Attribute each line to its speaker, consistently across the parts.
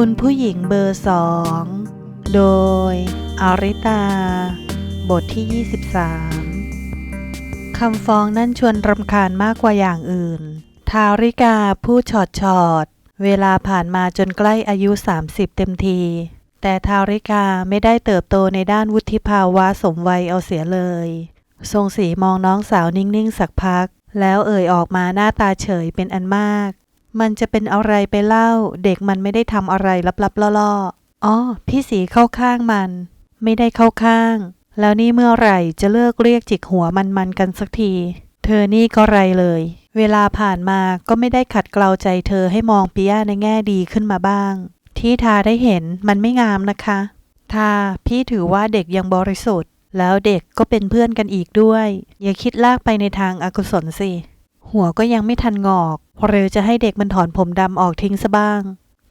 Speaker 1: คุณผู้หญิงเบอร์สอง โดย อาริตา บทที่ 23 คำฟ้องนั่นชวนรำคาญมากกว่าอย่างอื่น ทาริกาพูดชอดชอด เวลาผ่านมาจนใกล้อายุ 30 เต็มที แต่ทาริกาไม่ได้เติบโตในด้านวุฒิภาวะสมวัยเอาเสียเลย ทรงสีมองน้องสาวนิ่ง ๆ สักพัก แล้วเอ่ยออกมาหน้าตาเฉยเป็นอันมาก มันจะเป็นอะไรไปเล่า เด็กมันไม่ได้ทำอะไรลับๆล่อๆอ๋อพี่สีเข้าข้างมัน ไม่ได้เข้าข้าง แล้วนี่เมื่อไหร่จะเลิกเรียกจิกหัวมันๆกันสักที เธอนี่ก็ไรเลย เวลาผ่านมาก็ไม่ได้ขัดเกลาใจเธอให้มองปิยาในแง่ดีขึ้นมาบ้าง ที่ทาได้เห็นมันไม่งามนะคะทาพี่ถือว่าเด็กยังบริสุทธิ์ แล้วเด็กก็เป็นเพื่อนกันอีกด้วย อย่าคิดลากไปในทางอากุศลสิ หัวก็ยังไม่ทันงอกหรือจะให้เด็กมันถอนผมดำออกทิ้งซะบ้าง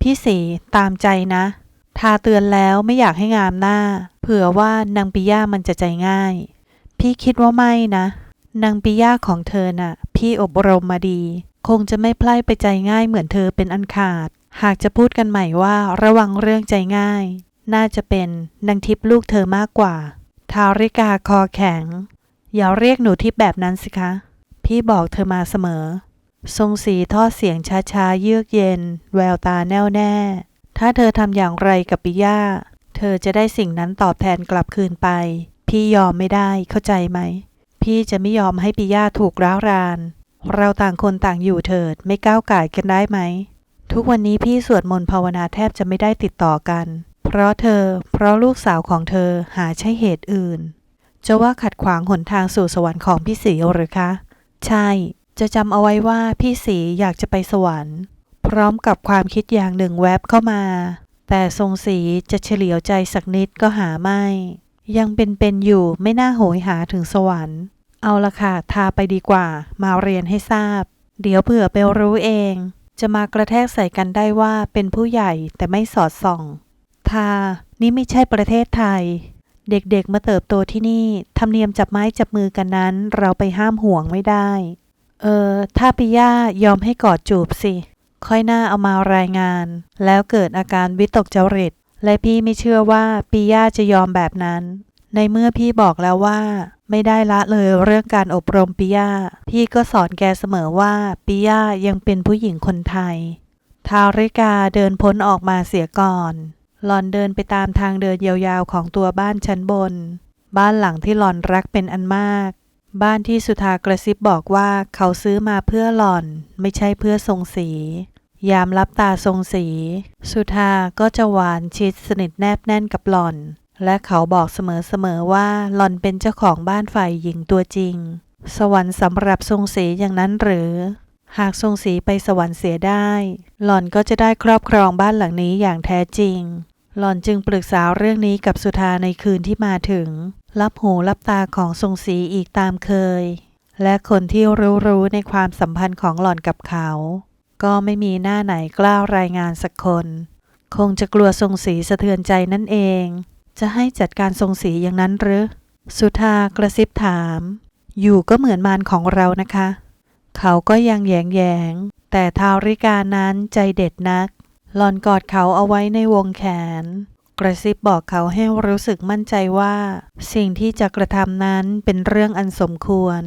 Speaker 1: พี่สีตามใจนะ ทาเตือนแล้วไม่อยากให้งามหน้า เผื่อว่านางปิย่ามันจะใจง่าย พี่คิดว่าไม่นะ นางปิย่าของเธอน่ะ พี่อบรมมาดี คงจะไม่พลายไปใจง่ายเหมือนเธอเป็นอันขาด หากจะพูดกันใหม่ว่าระวังเรื่องใจง่าย น่าจะเป็นนางทิพย์ลูกเธอมากกว่า ทาริกาคอแข็ง อย่าเรียกหนูทิพย์แบบนั้นสิคะ พี่บอกเธอมาเสมอ ทรงสีทอดเสียงช้าๆ เยือกเย็น แววตาแน่วแน่ ถ้าเธอทำอย่างไรกับปิยาเธอจะได้สิ่งนั้นตอบแทนกลับคืนไป พี่ยอมไม่ได้เข้าใจไหม พี่จะไม่ยอมให้ปิยาถูกร้าวราน เราต่างคนต่างอยู่เถิดไม่ก้าวก่ายกันได้ไหม ทุกวันนี้พี่สวดมนต์ภาวนาแทบจะไม่ได้ติดต่อกัน เพราะเธอ เพราะลูกสาวของเธอหาใช่เหตุอื่น จะว่าขัดขวางหนทางสู่สวรรค์ของพี่สีหรือคะ ใช่ จะจำเอาไว้ว่าพี่สีอยากจะไปสวรรค์ พร้อมกับความคิดอย่างหนึ่งแวบเข้ามา แต่ทรงสีจะเฉลียวใจสักนิดก็หาไม่ ยังเป็นๆอยู่ไม่น่าโหยหาถึงสวรรค์ เอาละค่ะ ทาไปดีกว่า มาเรียนให้ทราบ เดี๋ยวเผื่อไปรู้เอง จะมากระแทกใส่กันได้ว่าเป็นผู้ใหญ่แต่ไม่สอดส่อง ทา นี่ไม่ใช่ประเทศไทย เด็กๆมาเติบโตที่นี่ธรรมเนียมจับไม้จับมือกันนั้น เราไปห้ามห่วงไม่ได้ เออ ถ้าปิย่ายอมให้กอดจูบสิ ค่อยหน้าเอามารายงาน แล้วเกิดอาการวิตกจริต และพี่ไม่เชื่อว่าปิย่าจะยอมแบบนั้น ในเมื่อพี่บอกแล้วว่า ไม่ได้ละเลยเรื่องการอบรมปิย่าพี่ก็สอนแกเสมอว่าปิย่ายังเป็นผู้หญิงคนไทย ทาริกาเดินพ้นออกมาเสียก่อน หลอนเดินไปตามทางเดินยาวๆของตัวบ้านชั้นบน บ้านหลังที่หลอนรักเป็นอันมาก บ้านที่สุธากระซิบบอกว่าเขาซื้อมาเพื่อหลอน ไม่ใช่เพื่อทรงสี ยามรับตาทรงสี สุธาก็จะหวานชิดสนิทแนบแน่นกับหลอน และเขาบอกเสมอๆว่าหลอนเป็นเจ้าของบ้านฝ่ายหญิงตัวจริง สวรรค์สำหรับทรงสีอย่างนั้นหรือหากทรงสีไปสวรรค์เสียได้ หล่อนก็จะได้ครอบครองบ้านหลังนี้อย่างแท้จริง หล่อนจึงปรึกษาเรื่องนี้กับสุธาในคืนที่มาถึง รับหูรับตาของทรงสีอีกตามเคย และคนที่รู้รู้ในความสัมพันธ์ของหล่อนกับเขา ก็ไม่มีหน้าไหนกล้ารายงานสักคน คงจะกลัวทรงสีสะเทือนใจนั่นเอง จะให้จัดการทรงสีอย่างนั้นหรือ สุธากระซิบถาม อยู่ก็เหมือนมารของเรานะคะ เขาก็ยังแยงแยงแต่ทาริกานั้นใจเด็ดนัก หลอนกอดเขาเอาไว้ในวงแขน กระซิบบอกเขาให้รู้สึกมั่นใจว่า สิ่งที่จะกระทำนั้นเป็นเรื่องอันสมควร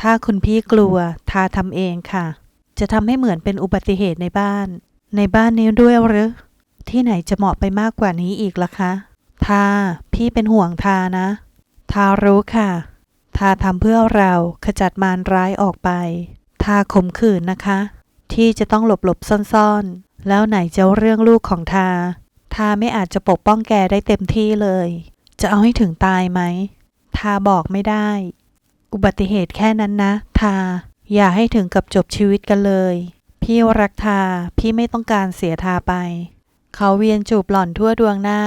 Speaker 1: ถ้าคุณพี่กลัวทาทำเองค่ะ จะทำให้เหมือนเป็นอุบัติเหตุในบ้าน ในบ้านนี้ด้วยหรือที่ไหนจะเหมาะไปมากกว่านี้อีกล่ะคะทาพี่เป็นห่วงทานะ ทารู้ค่ะ ทาทำเพื่อเราขจัดมารร้ายออกไป ทาขมขืนนะคะ ที่จะต้องหลบหลบซ่อน แล้วไหนจะเรื่องลูกของทา ทาไม่อาจจะปกป้องแกได้เต็มที่เลย จะเอาให้ถึงตายไหม ทาบอกไม่ได้ อุบัติเหตุแค่นั้นนะ ทา อย่าให้ถึงกับจบชีวิตกันเลย พี่รักทา พี่ไม่ต้องการเสียทาไป เขาเวียนจูบหล่อนทั่วดวงหน้า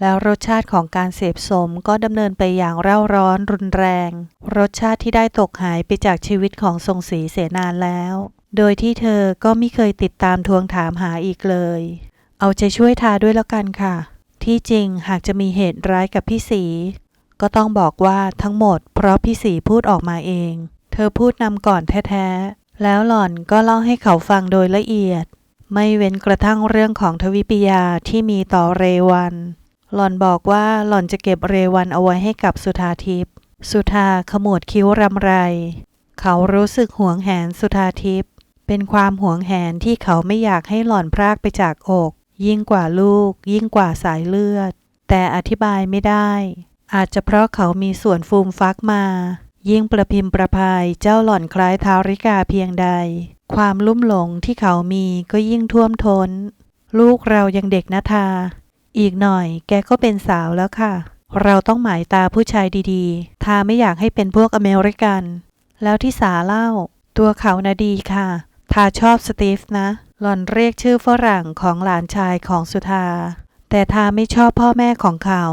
Speaker 1: แล้วรสชาติของการเสพสมก็ดำเนินไปอย่างเร่าร้อนรุนแรง รสชาติที่ได้ตกหายไปจากชีวิตของทรงศรีเสนานแล้ว โดยที่เธอก็ไม่เคยติดตามทวงถามหาอีกเลย เอาใจช่วยทาด้วยแล้วกันค่ะ ที่จริงหากจะมีเหตุร้ายกับพี่สีก็ต้องบอกว่าทั้งหมด เพราะพี่สีพูดออกมาเอง เธอพูดนำก่อนแท้ๆ แล้วหล่อนก็เล่าให้เขาฟังโดยละเอียด ไม่เว้นกระทั่งเรื่องของทวิปยาที่มีต่อเรวัน หล่อนบอกว่าหล่อนจะเก็บเรวันเอาไว้ให้กับสุธาทิพย์ สุธาขมวดคิ้วรำไร เขารู้สึกหวงแหนสุธาทิพย์ เป็นความหวงแหนที่เขาไม่อยากให้หล่อนพรากไปจากอก ยิ่งกว่าลูก ยิ่งกว่าสายเลือด แต่อธิบายไม่ได้ อาจจะเพราะเขามีส่วนฟูมฟักมา ยิ่งประพิมพ์ประพายเจ้าหล่อนคล้ายทาริกาเพียงใด ความลุ่มหลงที่เขามีก็ยิ่งท่วมทน้น ลูกเรายังเด็กนะทา อีกหน่อยแกก็เป็นสาวแล้วค่ะ เราต้องหมายตาผู้ชายดีๆ ทาไม่อยากให้เป็นพวกอเมริกัน แล้วที่สาเล่า ตัวเขานะดีค่ะ ทาชอบสตีฟนะ หล่อนเรียกชื่อฝรั่งของหลานชายของสุธา แต่ทาไม่ชอบพ่อแม่ของเขา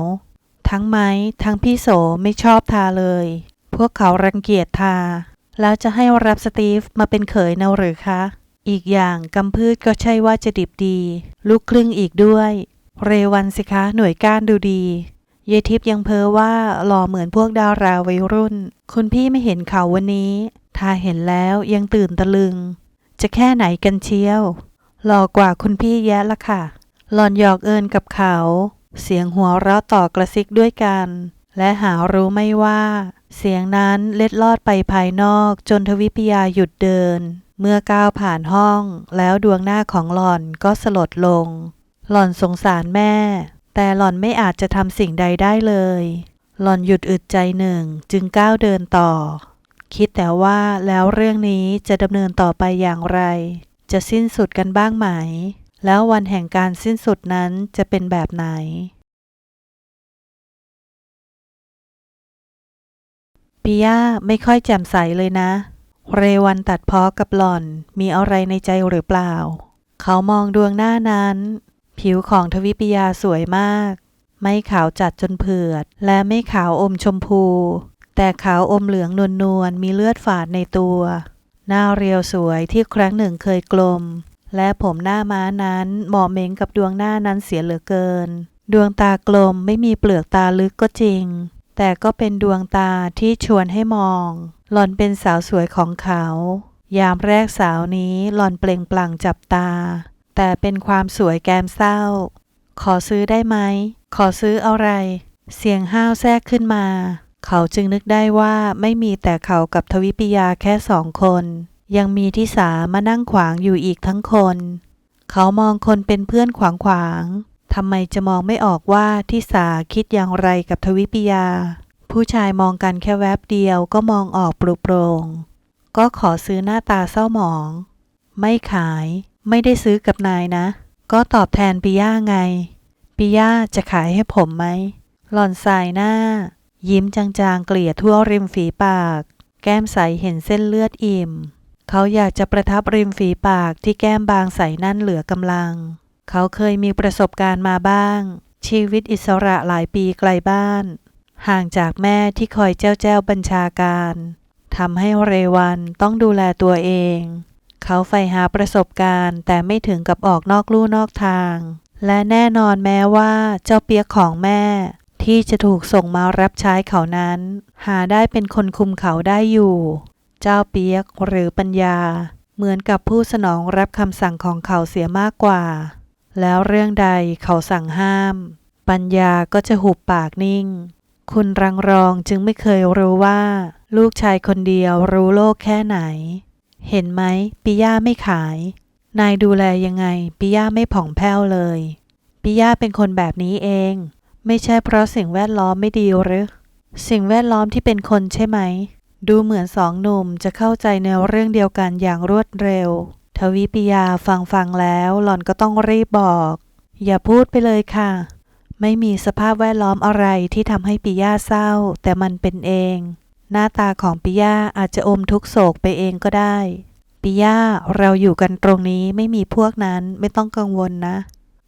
Speaker 1: ทั้งไม้ทั้งพี่โสไม่ชอบทาเลย พวกเขารังเกียจทา แล้วจะให้รับสตีฟมาเป็นเขยเนาหรือคะ อีกอย่างกำพืชก็ใช่ว่าจะดิบดี ลูกครึ่งอีกด้วย เรวันสิคะหน่วยก้านดูดีเยทิพย์ยังเพ้อว่าหล่อเหมือนพวกดาราวัยรุ่น คุณพี่ไม่เห็นเขาวันนี้ ทาเห็นแล้วยังตื่นตะลึง จะแค่ไหนกันเชียว หล่อกว่าคุณพี่แยะละค่ะ หลอนหยอกเอินกับเขา เสียงหัวเราะต่อกระซิกด้วยกัน และหารู้ไม่ว่า เสียงนั้นเล็ดลอดไปภายนอกจนทวิปยาหยุดเดิน เมื่อก้าวผ่านห้อง แล้วดวงหน้าของหล่อนก็สลดลง หล่อนสงสารแม่ แต่หล่อนไม่อาจจะทำสิ่งใดได้เลย หล่อนหยุดอึดใจหนึ่งจึงก้าวเดินต่อ คิดแต่ว่าแล้วเรื่องนี้จะดำเนินต่อไปอย่างไร จะสิ้นสุดกันบ้างไหม แล้ววันแห่งการสิ้นสุดนั้นจะเป็นแบบไหน ปิยาไม่ค่อยแจ่มใสเลยนะ เรวันตัดพ้อกับหล่อนมีอะไรในใจหรือเปล่า เขามองดวงหน้านั้น ผิวของทวิปยาสวยมาก ไม่ขาวจัดจนเผือด และไม่ขาวอมชมพู แต่ขาวอมเหลืองนวลๆมีเลือดฝาดในตัว หน้าเรียวสวยที่ครั้งหนึ่งเคยกลม และผมหน้าม้านั้นเหมาะเหม็งกับดวงหน้านั้นเสียเหลือเกิน ดวงตากลมไม่มีเปลือกตาลึกก็จริง แต่ก็เป็นดวงตาที่ชวนให้มอง หล่อนเป็นสาวสวยของเขา ยามแรกสาวนี้หล่อนเปล่งปลั่งจับตา แต่เป็นความสวยแกมเศร้า ขอซื้อได้ไหม ขอซื้ออะไร เสียงห้าวแทรกขึ้นมา เขาจึงนึกได้ว่าไม่มีแต่เขากับทวิปิยาแค่สองคน ยังมีทิสามานั่งขวางอยู่อีกทั้งคน เขามองคนเป็นเพื่อนขวางขวางๆทำไมจะมองไม่ออกว่าทิสาคิดอย่างไรกับทวิปิยา ผู้ชายมองกันแค่แวบเดียวก็มองออกปลุกโปรงก็ขอซื้อหน้าตาเศร้าหมอง ไม่ขายไม่ได้ซื้อกับนายนะ ก็ตอบแทนปิย่าไง ปิย่าจะขายให้ผมไหม หล่อนสายหน้า ยิ้มจางๆ เกลี่ยทั่วริมฝีปาก แก้มใสเห็นเส้นเลือดอิ่ม เขาอยากจะประทับริมฝีปากที่แก้มบางใสนั่นเหลือกำลัง เขาเคยมีประสบการณ์มาบ้าง ชีวิตอิสระหลายปีไกลบ้าน ห่างจากแม่ที่คอยเจ้าแจ้วบัญชาการทำให้เรวันต้องดูแลตัวเอง เขาใฝ่หาประสบการณ์ แต่ไม่ถึงกับออกนอกลู่นอกทาง และแน่นอนแม้ว่าเจ้าเปียกของแม่ ที่จะถูกส่งมารับใช้เขานั้น หาได้เป็นคนคุมเขาได้อยู่ เจ้าเปียกหรือปัญญา เหมือนกับผู้สนองรับคำสั่งของเขาเสียมากกว่า แล้วเรื่องใดเขาสั่งห้าม ปัญญาก็จะหุบปากนิ่ง คุณรังรองจึงไม่เคยรู้ว่า ลูกชายคนเดียวรู้โลกแค่ไหน เห็นไหมปิย่าไม่ขาย นายดูแลยังไงปิย่าไม่ผ่องแผ้วเลยปิย่าเป็นคนแบบนี้เอง ไม่ใช่เพราะสิ่งแวดล้อมไม่ดีหรือ สิ่งแวดล้อมที่เป็นคนใช่ไหม ดูเหมือนสองหนุ่มจะเข้าใจในเรื่องเดียวกันอย่างรวดเร็ว ทวิปิยาฟังฟังแล้วหล่อนก็ต้องรีบบอก อย่าพูดไปเลยค่ะ ไม่มีสภาพแวดล้อมอะไรที่ทำให้ปิยาเศร้า แต่มันเป็นเอง หน้าตาของปิยาอาจจะอมทุกโศกไปเองก็ได้ปิยาเราอยู่กันตรงนี้ไม่มีพวกนั้นไม่ต้องกังวลนะ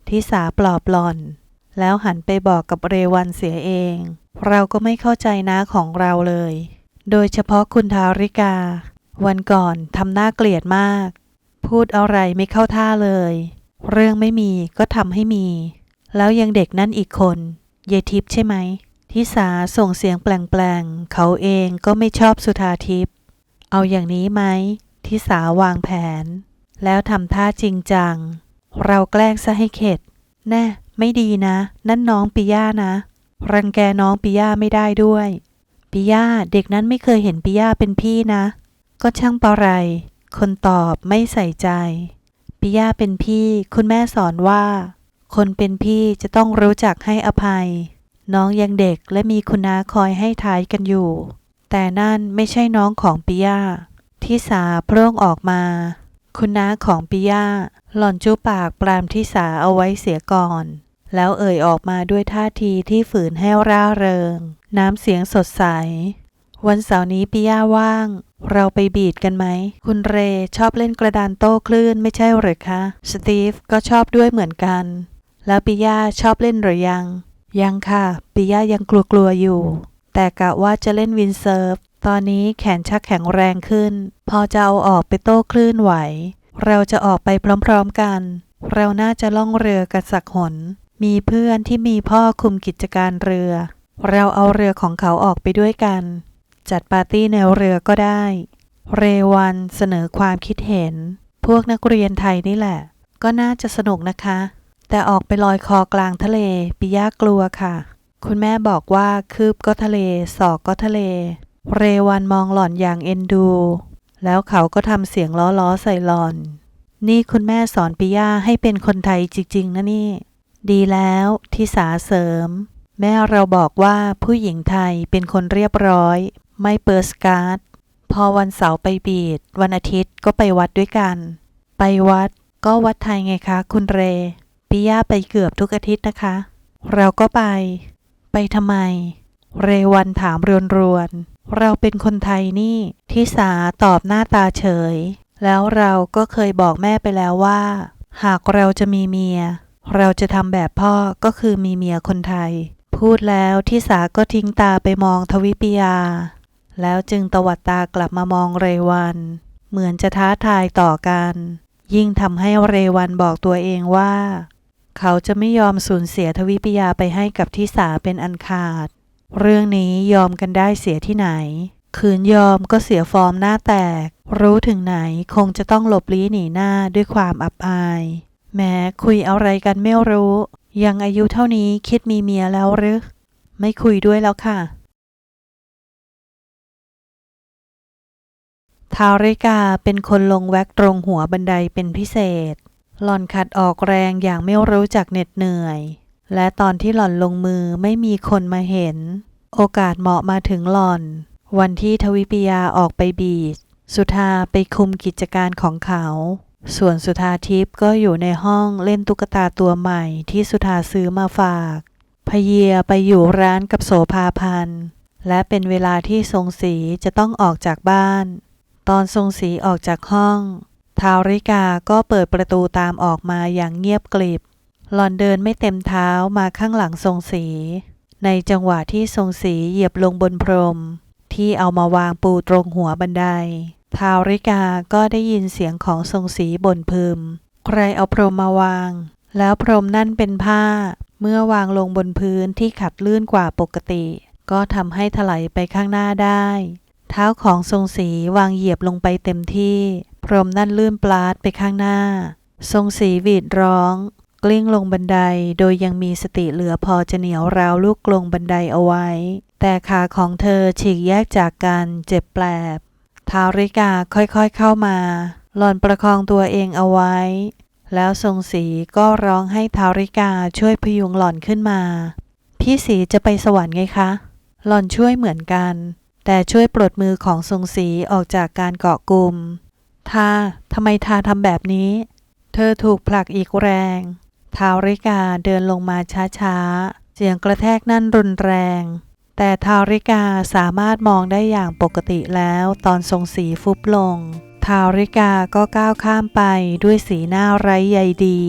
Speaker 1: ทิสาปลอบหล่อน แล้วหันไปบอกกับเรวันเสียเอง เราก็ไม่เข้าใจน้าของเราเลย โดยเฉพาะคุณทาริกา วันก่อนทำหน้าเกลียดมาก พูดอะไรไม่เข้าท่าเลย เรื่องไม่มีก็ทำให้มี แล้วยังเด็กนั่นอีกคนเยทิพใช่ไหมทิสาส่งเสียงแปลงๆ เขาเองก็ไม่ชอบสุธาทิพย์เอาอย่างนี้ไหมทิสาวางแผน แล้วทำท่าจริงจัง เราแกล้งซะให้เข็ด แน่ ไม่ดีนะ นั่นน้องปิย่านะ รังแกน้องปิย่าไม่ได้ด้วยปิย่าเด็กนั้นไม่เคยเห็นปิย่าเป็นพี่นะ ก็ช่างปะไร คนตอบไม่ใส่ใจปิย่าเป็นพี่ คุณแม่สอนว่า คนเป็นพี่จะต้องรู้จักให้อภัย น้องยังเด็กและมีคุณน้าคอยให้ท้ายกันอยู่ แต่นั่นไม่ใช่น้องของปิย่าที่สาโพร่งออกมา คุณน้าของปิย่าหล่อนจูปากปรามที่สาเอาไว้เสียก่อน แล้วเอ่ยออกมาด้วยท่าทีที่ฝืนให้ร่าเริง น้ำเสียงสดใส วันเสาร์นี้ปิยาว่าง เราไปบีดกันไหม คุณเรชอบเล่นกระดานโต้คลื่นไม่ใช่หรือคะ สตีฟก็ชอบด้วยเหมือนกัน แล้วปิยาชอบเล่นหรือยัง ยังค่ะปิยายังกลัวๆอยู่ แต่กะว่าจะเล่นวินเซิร์ฟ ตอนนี้แขนชักแข็งแรงขึ้น พอจะเอาออกไปโต้คลื่นไหว เราจะออกไปพร้อมๆกัน เราน่าจะล่องเรือกันสักหน มีเพื่อนที่มีพ่อคุมกิจการเรือ เราเอาเรือของเขาออกไปด้วยกัน จัดปาร์ตี้ในเรือก็ได้ เรวันเสนอความคิดเห็น พวกนักเรียนไทยนี่แหละ ก็น่าจะสนุกนะคะ แต่ออกไปลอยคอกลางทะเลปิยากลัวค่ะ คุณแม่บอกว่าคืบก็ทะเล ศอกก็ทะเล เรวันมองหล่อนอย่างเอ็นดู แล้วเขาก็ทำเสียงล้อๆใส่หล่อน นี่คุณแม่สอนปิยาให้เป็นคนไทยจริง ๆนะนี่ ดีแล้วที่สาเสริม แม่เราบอกว่าผู้หญิงไทยเป็นคนเรียบร้อย ไม่เปิดสการ์ดพอวันเสาร์ไปบีด วันอาทิตย์ก็ไปวัดด้วยกัน ไปวัดก็วัดไทยไงคะ คุณเรปิยาไปเกือบทุกอาทิตย์นะคะ เราก็ไป ไปทำไม เรวันถามรวนๆ เราเป็นคนไทยนี่ที่สาตอบหน้าตาเฉย แล้วเราก็เคยบอกแม่ไปแล้วว่า หากเราจะมีเมีย เราจะทำแบบพ่อก็คือมีเมียคนไทย พูดแล้วที่สาก็ทิ้งตาไปมองทวิปยา แล้วจึงตวัดตากลับมามองเรวัน เหมือนจะท้าทายต่อกัน ยิ่งทำให้เรวันบอกตัวเองว่า เขาจะไม่ยอมสูญเสียทวิปยาไปให้กับทิสาเป็นอันขาด เรื่องนี้ยอมกันได้เสียที่ไหนคืนยอมก็เสียฟอร์มหน้าแตก รู้ถึงไหนคงจะต้องหลบลี้หนีหน้าด้วยความอับอาย แม้คุยอะไรกันไม่รู้ ยังอายุเท่านี้คิดมีเมียแล้วหรือ ไม่คุยด้วยแล้วค่ะทาริกาเป็นคนลงแว็กตรงหัวบันไดเป็นพิเศษ หล่อนขัดออกแรงอย่างไม่รู้จักเหน็ดเหนื่อย และตอนที่หล่อนลงมือไม่มีคนมาเห็น โอกาสเหมาะมาถึงหล่อน วันที่ทวิปยาออกไปบีช สุธาไปคุมกิจการของเขา ส่วนสุธาทิพย์ก็อยู่ในห้องเล่นตุ๊กตาตัวใหม่ที่สุธาซื้อมาฝาก พเยียไปอยู่ร้านกับโสภาพันธ์และเป็นเวลาที่ทรงศรีจะต้องออกจากบ้าน ตอนทรงศรีออกจากห้องทาวริกาก็เปิดประตูตามออกมาอย่างเงียบกริบ หลอนเดินไม่เต็มเท้ามาข้างหลังทรงศรีในจังหวะที่ทรงศรีเหยียบลงบนพรม ที่เอามาวางปูตรงหัวบันได ทาวริกาก็ได้ยินเสียงของทรงศรีบ่นพึม ใครเอาพรมมาวาง แล้วพรมนั่นเป็นผ้า เมื่อวางลงบนพื้นที่ขัดลื่นกว่าปกติ ก็ทำให้ถลายไปข้างหน้าได้ เท้าของทรงศรีวางเหยียบลงไปเต็มที่ พรมนั่นลื่นปลาดไปข้างหน้า ทรงศรีหวีดร้อง กลิ้งลงบันไดโดยยังมีสติเหลือพอจะเหนียวราวลูกกลงบันไดเอาไว้ แต่ขาของเธอฉีกแยกจากกันเจ็บแปลบ ทาริกาค่อยๆเข้ามา หล่อนประคองตัวเองเอาไว้ แล้วทรงศรีก็ร้องให้ทาริกาช่วยพยุงหล่อนขึ้นมา พี่สีจะไปสวรรค์ไงคะ หล่อนช่วยเหมือนกัน แต่ช่วยปลดมือของทรงศรีออกจากการเกาะกลุ่มทาทำไมทาทำแบบนี้ เธอถูกผลักอีกแรง ทาริกาเดินลงมาช้าๆ เสียงกระแทกนั่นรุนแรง แต่ทาริกาสามารถมองได้อย่างปกติแล้วตอนทรงสีฟุบลง ทาริกาก็ก้าวข้ามไปด้วยสีหน้าไร้ใยดี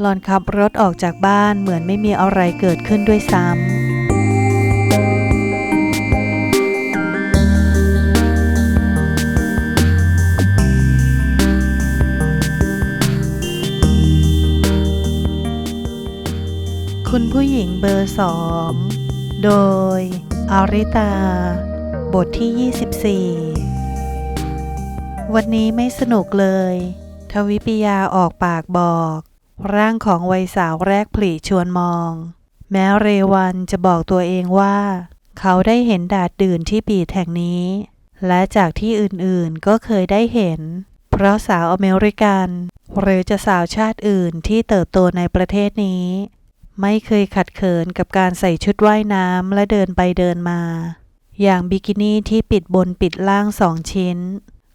Speaker 1: หลอนขับรถออกจากบ้านเหมือนไม่มีอะไรเกิดขึ้นด้วยซ้ำคุณผู้หญิงเบอร์สอง โดย อาริตา บทที่ 24 วันนี้ไม่สนุกเลย ทวิปิยาออกปากบอก ร่างของวัยสาวแรกผลิชวนมอง แม้เรวันจะบอกตัวเองว่า เขาได้เห็นดาดดื่นที่บีดแห่งนี้ และจากที่อื่นๆก็เคยได้เห็น เพราะสาวอเมริกัน หรือจะสาวชาติอื่นที่เติบโตในประเทศนี้ ไม่เคยขัดเขินกับการใส่ชุดว่ายน้ำและเดินไปเดินมา อย่างบิกินี่ที่ปิดบนปิดล่างสองชิ้น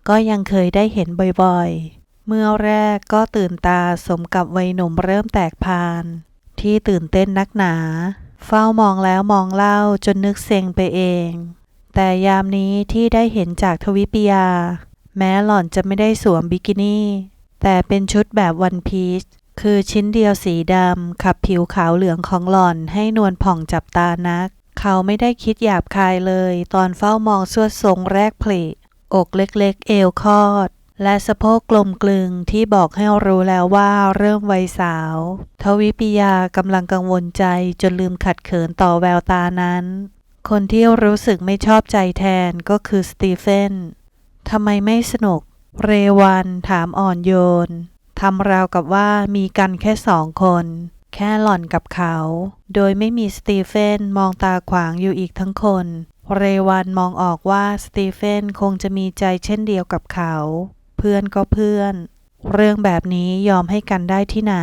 Speaker 1: ก็ยังเคยได้เห็นบ่อยๆ เมื่อแรกก็ตื่นตาสมกับวัยหนุ่มเริ่มแตกพาน ที่ตื่นเต้นนักหนา เฝ้ามองแล้วมองเล่าจนนึกเซ็งไปเอง แต่ยามนี้ที่ได้เห็นจากทวิปยา แม้หล่อนจะไม่ได้สวมบิกินี่ แต่เป็นชุดแบบวันพีช คือชิ้นเดียวสีดำขับผิวขาวเหลืองของหล่อนให้นวลผ่องจับตานัก เขาไม่ได้คิดหยาบคายเลย ตอนเฝ้ามองสวดทรงแรกผลิอกเล็กๆ เอวคอด และสะโพกกลมกลึงที่บอกให้รู้แล้วว่าเริ่มวัยสาว ทวิปิยากำลังกังวลใจจนลืมขัดเขินต่อแววตานั้น คนที่รู้สึกไม่ชอบใจแทนก็คือสตีเฟนทำไมไม่สนุก เรวันถามอ่อนโยน ทำราวกับว่ามีกันแค่สองคน แค่หล่อนกับเขา โดยไม่มีสตีเฟนมองตาขวางอยู่อีกทั้งคน เรวันมองออกว่าสตีเฟนคงจะมีใจเช่นเดียวกับเขา เพื่อนก็เพื่อน เรื่องแบบนี้ยอมให้กันได้ที่ไหน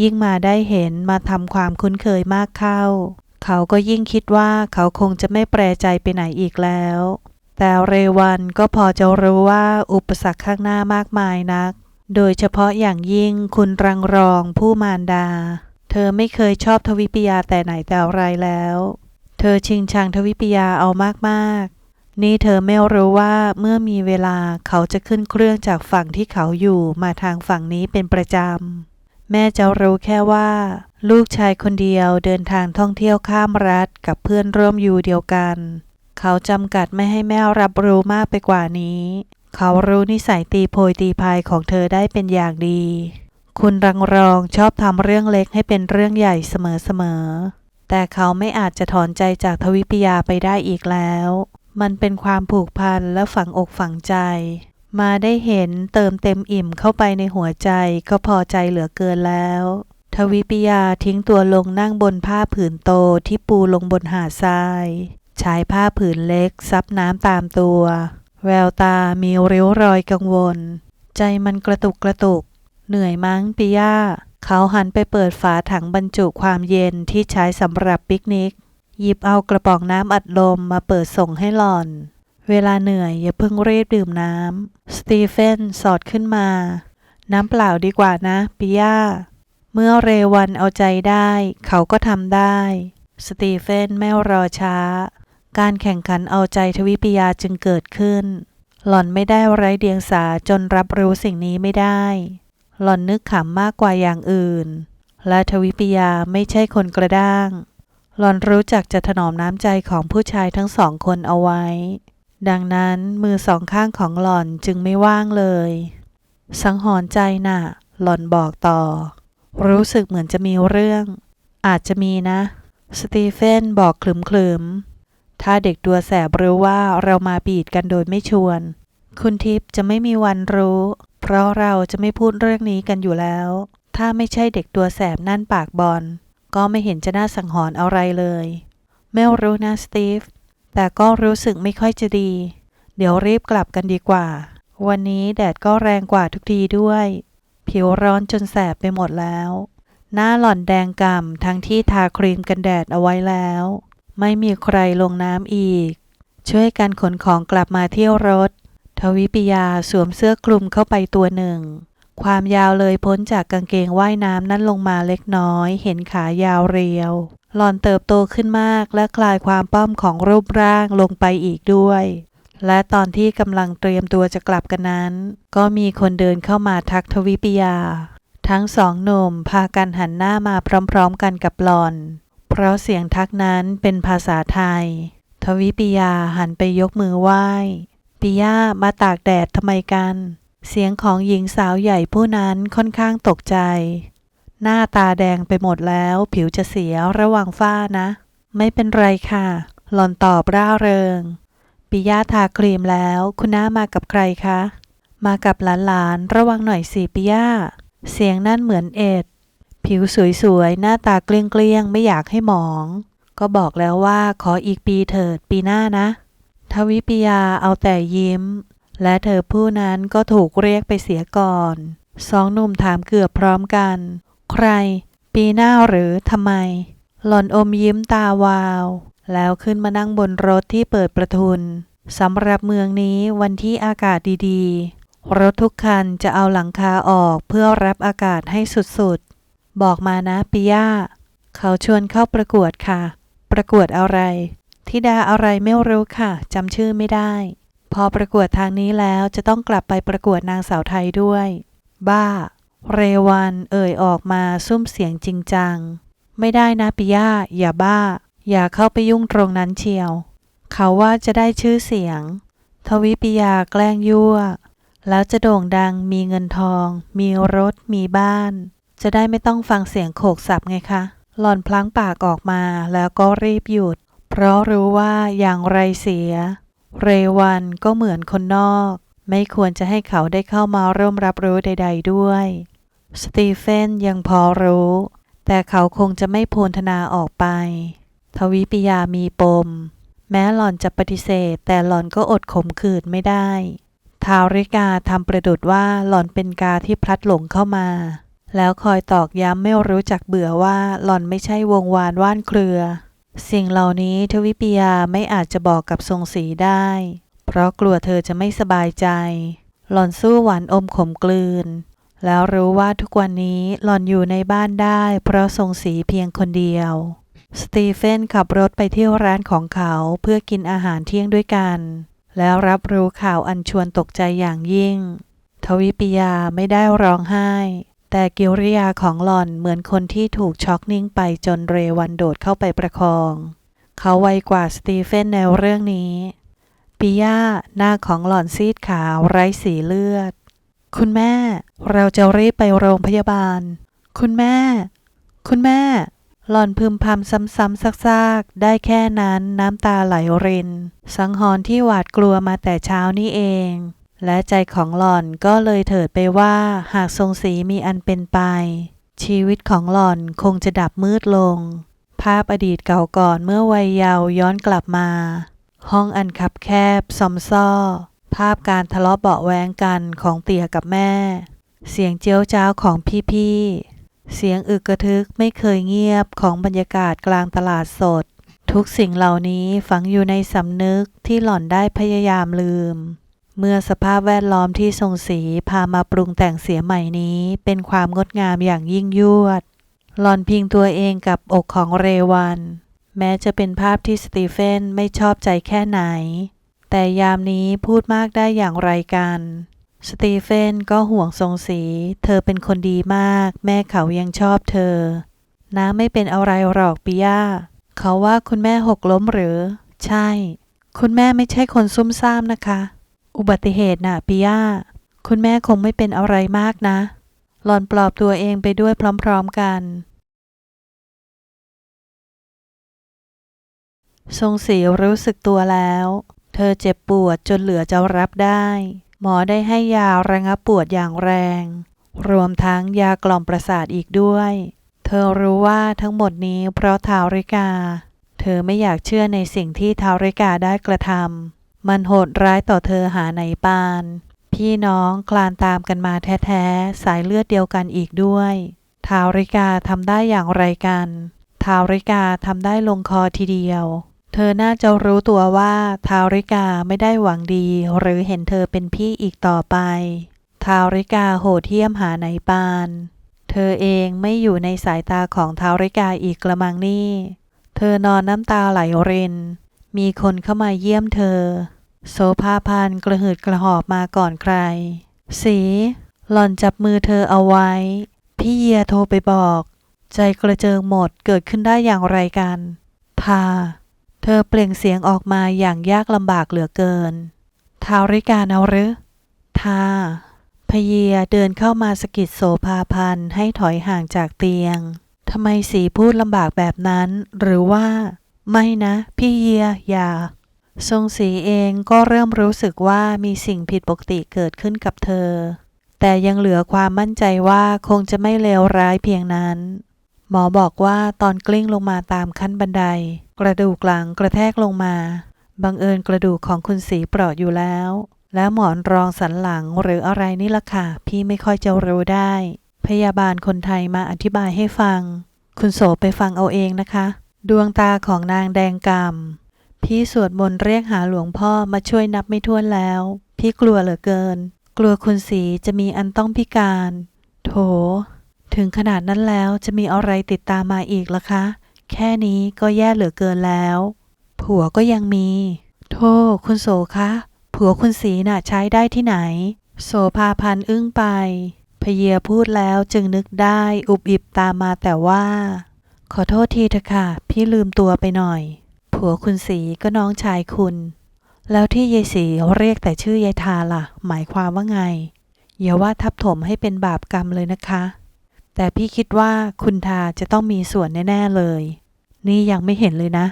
Speaker 1: ยิ่งมาได้เห็นมาทำความคุ้นเคยมากเข้า เขาก็ยิ่งคิดว่าเขาคงจะไม่แปรใจไปไหนอีกแล้วแต่เรวันก็พอจะรู้ว่าอุปสรรคข้างหน้ามากมายนัก โดยเฉพาะอย่างยิ่งคุณรังรองผู้มารดา เธอไม่เคยชอบทวิปยาแต่ไหนแต่ไรแล้ว เธอชิงชังทวิปยาเอามากๆ นี่เธอไม่รู้ว่าเมื่อมีเวลาเขาจะขึ้นเครื่องจากฝั่งที่เขาอยู่มาทางฝั่งนี้เป็นประจำ แม่จะรู้แค่ว่า ลูกชายคนเดียวเดินทางท่องเที่ยวข้ามรัฐกับเพื่อนร่วมอยู่เดียวกัน เขาจำกัดไม่ให้แม่รับรู้มากไปกว่านี้ เขารู้นิสัยตีโพยตีพายของเธอได้เป็นอย่างดี คุณรังรองชอบทำเรื่องเล็กให้เป็นเรื่องใหญ่เสมอๆ แต่เขาไม่อาจจะถอนใจจากทวิปยาไปได้อีกแล้ว มันเป็นความผูกพันและฝังอกฝังใจ มาได้เห็นเติมเต็มอิ่มเข้าไปในหัวใจก็พอใจเหลือเกินแล้ว ทวิปยาทิ้งตัวลงนั่งบนผ้าผืนโตที่ปูลงบนหาดทรายชายผ้าผืนเล็กซับน้ำตามตัว แววตามีริ้วรอยกังวล ใจมันกระตุกกระตุก เหนื่อยมั้งปิยาเขาหันไปเปิดฝาถังบรรจุความเย็นที่ใช้สำหรับปิกนิก หยิบเอากระป๋องน้ำอัดลมมาเปิดส่งให้หล่อน เวลาเหนื่อยอย่าเพิ่งรีบดื่มน้ำสตีเฟนสอดขึ้นมา น้ำเปล่าดีกว่านะปิยาเมื่อเรวันเอาใจได้ เขาก็ทำได้ สตีเฟนไม่รอช้า การแข่งขันเอาใจทวิปยาจึงเกิดขึ้น หล่อนไม่ได้ไร้เดียงสาจนรับรู้สิ่งนี้ไม่ได้ หล่อนนึกขำมากกว่าอย่างอื่น และทวิปยาไม่ใช่คนกระด้าง หล่อนรู้จักจะถนอมน้ำใจของผู้ชายทั้งสองคนเอาไว้ ดังนั้นมือสองข้างของหล่อนจึงไม่ว่างเลย สังหรณ์ใจน่ะ หล่อนบอกต่อ รู้สึกเหมือนจะมีเรื่อง อาจจะมีนะ สตีเฟนบอกคลึมๆ ถ้าเด็กตัวแสบรู้ว่าเรามาบีดกันโดยไม่ชวน คุณทิพย์จะไม่มีวันรู้ เพราะเราจะไม่พูดเรื่องนี้กันอยู่แล้ว ถ้าไม่ใช่เด็กตัวแสบนั่นปากบอล ก็ไม่เห็นจะน่าสังหรณ์อะไรเลย ไม่รู้นะสตีฟ แต่ก็รู้สึกไม่ค่อยจะดี เดี๋ยวรีบกลับกันดีกว่า วันนี้แดดก็แรงกว่าทุกทีด้วย ผิวร้อนจนแสบไปหมดแล้ว หน้าหล่อนแดงก่ำทั้งที่ทาครีมกันแดดเอาไว้แล้ว ไม่มีใครลงน้ำอีก ช่วยกันขนของกลับมาเที่ยวรถ ทวิปิยาสวมเสื้อคลุมเข้าไปตัวหนึ่ง ความยาวเลยพ้นจากกางเกงว่ายน้ำนั้นลงมาเล็กน้อย เห็นขายาวเรียว หล่อนเติบโตขึ้นมากและคลายความป้อมของรูปร่างลงไปอีกด้วย และตอนที่กำลังเตรียมตัวจะกลับกันนั้น ก็มีคนเดินเข้ามาทักทวิปิยาทั้งสองหนุ่มพากันหันหน้ามาพร้อมๆกันกับหลอน เพราะเสียงทักนั้นเป็นภาษาไทย ทวิปิยาหันไปยกมือไหว้ปิยามาตากแดดทำไมกัน เสียงของหญิงสาวใหญ่ผู้นั้นค่อนข้างตกใจ หน้าตาแดงไปหมดแล้ว ผิวจะเสียระวังฝ้านะ ไม่เป็นไรค่ะ หล่อนตอบร่าเริงปิยาทาครีมแล้ว คุณน้ามากับใครคะ มากับหลานๆ ระวังหน่อยสิปิย่าเสียงนั่นเหมือนเอ็ด ผิวสวยๆ หน้าตาเกลี้ยงๆ ไม่อยากให้หมอง ก็บอกแล้วว่าขออีกปีเถิดปีหน้านะ ทวิปิยาเอาแต่ยิ้ม และเธอผู้นั้นก็ถูกเรียกไปเสียก่อน สองหนุ่มถามเกือบพร้อมกัน ใคร ปีหน้าหรือทำไม หล่อนอมยิ้มตาวาว แล้วขึ้นมานั่งบนรถที่เปิดประทุนสำหรับเมืองนี้วันที่อากาศดีๆ รถทุกคันจะเอาหลังคาออกเพื่อรับอากาศให้สุดๆ บอกมานะปิยาเขาชวนเข้าประกวดค่ะ ประกวดอะไรธิดาอะไรไม่รู้ค่ะ จำชื่อไม่ได้ พอประกวดทางนี้แล้วจะต้องกลับไปประกวดนางสาวไทยด้วย บ้า เรวันเอ่ยออกมาซุ้มเสียงจริงจัง ไม่ได้นะปิยาอย่าบ้า อย่าเข้าไปยุ่งตรงนั้นเชียว เขาว่าจะได้ชื่อเสียง ทวิปิยาแกล้งยั่ว แล้วจะโด่งดังมีเงินทอง มีรถมีบ้าน จะได้ไม่ต้องฟังเสียงโขกสับไงคะ หล่อนพลั้งปากออกมาแล้วก็รีบหยุด เพราะรู้ว่าอย่างไรเสีย เรวันก็เหมือนคนนอก ไม่ควรจะให้เขาได้เข้ามาร่วมรับรู้ใด ๆ ด้วย สตีเฟนยังพอรู้ แต่เขาคงจะไม่โพลธนาออกไป ทวิปิยามีปม แม้หล่อนจะปฏิเสธ แต่หล่อนก็อดขมขื่นไม่ได้ ทาริกาทำประดุดว่าหล่อนเป็นกาที่พลัดหลงเข้ามา แล้วคอยตอกย้ำไม่รู้จักเบื่อว่าหล่อนไม่ใช่วงวานว่านเครือ สิ่งเหล่านี้ทวิปิยาไม่อาจจะบอกกับทรงสีได้ เพราะกลัวเธอจะไม่สบายใจ หล่อนสู้หวานอมขมกลืน แล้วรู้ว่าทุกวันนี้หล่อนอยู่ในบ้านได้ เพราะทรงสีเพียงคนเดียว สตีเฟนขับรถไปเที่ยวร้านของเขาเพื่อกินอาหารเที่ยงด้วยกัน แล้วรับรู้ข่าวอันชวนตกใจอย่างยิ่ง ทวิปิยาไม่ได้ร้องไห้ แต่กิริยาของหล่อนเหมือนคนที่ถูกช็อกนิ่งไปจนเรวันโดดเข้าไปประคอง เขาไวกว่าสตีเฟนในเรื่องนี้ปิยาหน้าของหล่อนซีดขาวไร้สีเลือด คุณแม่ เราจะรีบไปโรงพยาบาล คุณแม่ คุณแม่ หล่อนพึมพำซ้ำๆซากๆ ได้แค่นั้นน้ำตาไหลริน สังหรณ์ที่หวาดกลัวมาแต่เช้านี่เอง และใจของหล่อนก็เลยเถิดไปว่าหากทรงสีมีอันเป็นไป ชีวิตของหล่อนคงจะดับมืดลง ภาพอดีตเก่าก่อนเมื่อวัยเยาว์ย้อนกลับมา ห้องอันคับแคบซอมซ่อ ภาพการทะเลาะเบาแวงกันของเตี่ยกับแม่ เสียงเจียวจ้าวของพี่ๆ เสียงอึกกระทึกไม่เคยเงียบของบรรยากาศกลางตลาดสด ทุกสิ่งเหล่านี้ฝังอยู่ในสำนึกที่หล่อนได้พยายามลืม เมื่อสภาพแวดล้อมที่ทรงสีพามาปรุงแต่งเสียใหม่นี้ เป็นความงดงามอย่างยิ่งยวด หลอนพิงตัวเองกับอกของเรวัน แม้จะเป็นภาพที่สตีเฟนไม่ชอบใจแค่ไหน แต่ยามนี้พูดมากได้อย่างไรกัน สตีเฟนก็ห่วงทรงสี เธอเป็นคนดีมาก แม่เขายังชอบเธอ น้าไม่เป็นอะไรหรอกปิยาเขาว่าคุณแม่หกล้มหรือ ใช่ คุณแม่ไม่ใช่คนซุ่มซ่ามนะคะ อุบัติเหตุน่ะปิยาคุณแม่คงไม่เป็นอะไรมากนะ หลอนปลอบตัวเองไปด้วยพร้อมๆกัน ทรงศรีรู้สึกตัวแล้ว เธอเจ็บปวดจนเหลือจะรับได้ หมอได้ให้ยาระงับปวดอย่างแรง รวมทั้งยากล่อมประสาทอีกด้วย เธอรู้ว่าทั้งหมดนี้เพราะทาริกา เธอไม่อยากเชื่อในสิ่งที่ทาริกาได้กระทำ มันโหดร้ายต่อเธอหาไหนปาน พี่น้องคลานตามกันมาแท้ๆ สายเลือดเดียวกันอีกด้วยทาวริกาทำได้อย่างไรกันทาวริกาทำได้ลงคอทีเดียว เธอน่าจะรู้ตัวว่าทาวริกาไม่ได้หวังดี หรือเห็นเธอเป็นพี่อีกต่อไปทาวริกาโหดเหี้ยมหาไหนปาน เธอเองไม่อยู่ในสายตาของทาวริกาอีกกระมังนี่ เธอนอนน้ำตาไหลริน มีคนเข้ามาเยี่ยมเธอ โสภาพันกระหืดกระหอบมาก่อนใคร สี หล่อนจับมือเธอเอาไว้ พี่เยียโทรไปบอก ใจกระเจิงหมดเกิดขึ้นได้อย่างไรกัน ทา เธอเปล่งเสียงออกมาอย่างยากลำบากเหลือเกิน ทาริกาเอาหรือ ทาพเยียเดินเข้ามาสกิดโสภาพันให้ถอยห่างจากเตียง ทำไมสีพูดลำบากแบบนั้น หรือว่า ไม่นะ พี่เยียอย่า ทรงศรีเองก็เริ่มรู้สึกว่ามีสิ่งผิดปกติเกิดขึ้นกับเธอ แต่ยังเหลือความมั่นใจว่าคงจะไม่เลวร้ายเพียงนั้น หมอบอกว่าตอนกลิ้งลงมาตามขั้นบันได กระดูกหลังกระแทกลงมา บังเอิญกระดูกของคุณสีเปราะอยู่แล้ว แล้วหมอนรองสันหลังหรืออะไรนี่ล่ะค่ะ พี่ไม่ค่อยจะรู้ได้ พยาบาลคนไทยมาอธิบายให้ฟัง คุณโสไปฟังเอาเองนะคะ ดวงตาของนางแดงกำ พี่สวดมนต์เรียกหาหลวงพ่อมาช่วยนับไม่ถ้วนแล้ว พี่กลัวเหลือเกิน กลัวคุณสีจะมีอันต้องพิการ โถ ถึงขนาดนั้นแล้วจะมีอะไรติดตามมาอีกล่ะคะ แค่นี้ก็แย่เหลือเกินแล้ว ผัวก็ยังมี โทษคุณโสคะ ผัวคุณสีน่ะใช้ได้ที่ไหน โสภาพันธ์อึ้งไปพเยพูดแล้วจึงนึกได้อุบอิบตามมาแต่ว่า ขอโทษทีเถอะค่ะ พี่ลืมตัวไปหน่อย ผัวคุณสีก็น้องชายคุณ แล้วที่ยายสีเรียกแต่ชื่อยายทาล่ะ หมายความว่าไง อย่าว่าทับถมให้เป็นบาปกรรมเลยนะคะ แต่พี่คิดว่าคุณทาจะต้องมีส่วนแน่ ๆเลย นี่ยังไม่เห็นเลยนะ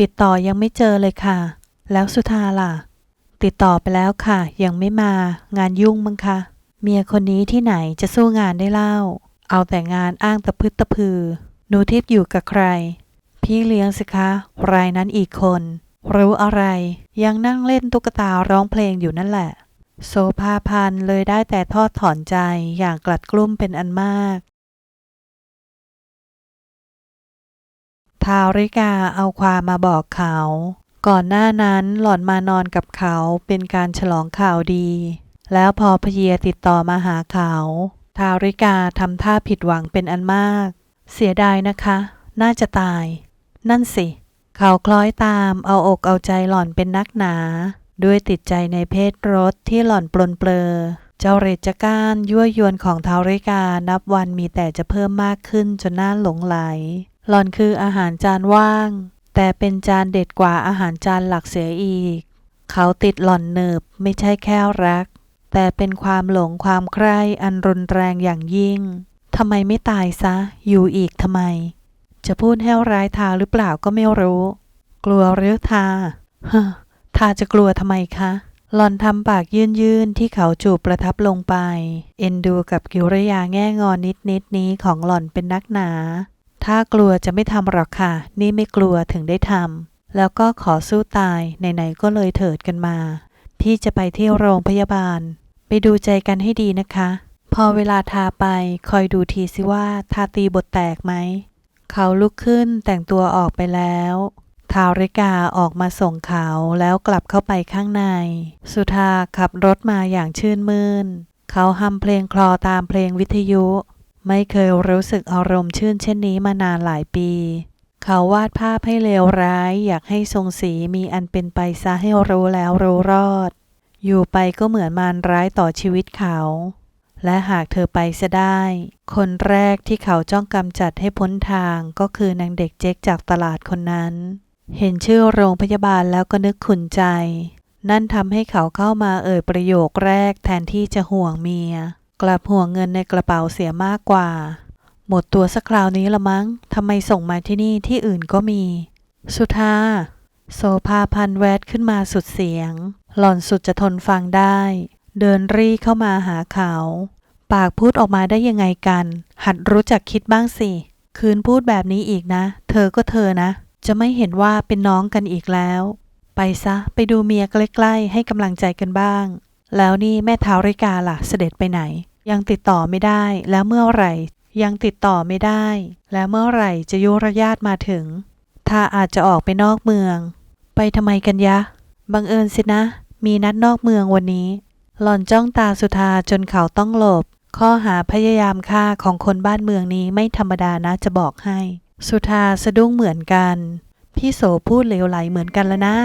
Speaker 1: ติดต่อยังไม่เจอเลยค่ะ แล้วสุธาล่ะ ติดต่อไปแล้วค่ะ ยังไม่มางานยุ่งมั้งคะเมียคนนี้ที่ไหนจะสู้งานได้เล่า เอาแต่งานอ้างตะพึดตะพือหนูทิพย์อยู่กับใคร พี่เลี้ยงสิคะ รายนั้นอีกคน รู้อะไร ยังนั่งเล่นตุ๊กตาร้องเพลงอยู่นั่นแหละโสภาพันเลยได้แต่ทอดถอนใจอย่างกลัดกลุ้มเป็นอันมาก ทาริกาเอาความมาบอกเขา ก่อนหน้านั้นหล่อนมานอนกับเขาเป็นการฉลองข่าวดี แล้วพอพเยติดต่อมาหาเขา ทาริกาทำท่าผิดหวังเป็นอันมาก เสียดายนะคะ น่าจะตาย นั่นสิ เขาคล้อยตามเอาอกเอาใจหล่อนเป็นนักหนา ด้วยติดใจในเพศรสที่หล่อนปลนเปลอ เจ้าเรจก้านยั่วยวนของเทาริกานับวันมีแต่จะเพิ่มมากขึ้นจนน่าหลงไหล หล่อนคืออาหารจานว่าง แต่เป็นจานเด็ดกว่าอาหารจานหลักเสียอีก เขาติดหล่อนเนิบไม่ใช่แค่รัก แต่เป็นความหลงความใคร่อันรุนแรงอย่างยิ่งทำไมไม่ตายซะ อยู่อีกทำไม จะพูดแห้วร้ายทาหรือเปล่าก็ไม่รู้ กลัวหรือทาฮ้อทาจะกลัวทำไมคะหลอนทำปากยื่นๆที่เขาจูบประทับลงไป เอ็นดูกับกิริยาแง่งอนนิดๆนี้ของหลอนเป็นนักหนา ถ้ากลัวจะไม่ทำหรอกค่ะ นี่ไม่กลัวถึงได้ทำแล้วก็ขอสู้ตายไหนๆก็เลยเถิดกันมาพี่จะไปที่โรงพยาบาล ไปดูใจกันให้ดีนะคะ พอเวลาทาไปคอยดูทีสิว่าทาตีบทแตกไหม เขาลุกขึ้นแต่งตัวออกไปแล้วทาริกาออกมาส่งเขาแล้วกลับเข้าไปข้างใน สุธาขับรถมาอย่างชื่นมื่น เขาฮัมเพลงคลอตามเพลงวิทยุ ไม่เคยรู้สึกอารมณ์ชื่นเช่นนี้มานานหลายปี เขาวาดภาพให้เลวร้าย อยากให้ทรงสีมีอันเป็นไปซะให้รู้แล้วรู้รอด อยู่ไปก็เหมือนมารร้ายต่อชีวิตเขา และหากเธอไปเสียได้ คนแรกที่เขาจ้องกำจัดให้พ้นทางก็คือนางเด็กเจ๊กจากตลาดคนนั้น เห็นชื่อโรงพยาบาลแล้วก็นึกขุนใจ นั่นทำให้เขาเข้ามาเอ่ยประโยคแรกแทนที่จะห่วงเมีย กลับห่วงเงินในกระเป๋าเสียมากกว่า หมดตัวสักคราวนี้ละมั้งทำไมส่งมาที่นี่ที่อื่นก็มี สุธาโสภาพันแวดขึ้นมาสุดเสียง หล่อนสุดจะทนฟังได้ เดินรีเข้ามาหาเขา ปากพูดออกมาได้ยังไงกัน หัดรู้จักคิดบ้างสิ คืนพูดแบบนี้อีกนะ เธอก็เธอนะ จะไม่เห็นว่าเป็นน้องกันอีกแล้ว ไปซะ ไปดูเมียใกล้ๆ ให้กำลังใจกันบ้าง แล้วนี่แม่ท้าวริกาล่ะ เสด็จไปไหน ยังติดต่อไม่ได้ แล้วเมื่อไหร่ ยังติดต่อไม่ได้ แล้วเมื่อไหร่จะยุรญาตมาถึง ถ้าอาจจะออกไปนอกเมือง ไปทำไมกันยะ บังเอิญสินะ มีนัดนอกเมืองวันนี้ หล่อนจ้องตาสุธาจนเขาต้องหลบ ข้อหาพยายามฆ่าของคนบ้านเมืองนี้ไม่ธรรมดานะจะบอกให้ สุธาสะดุ้งเหมือนกัน พี่โสพูดเลวไหลเหมือนกันแล้วนะ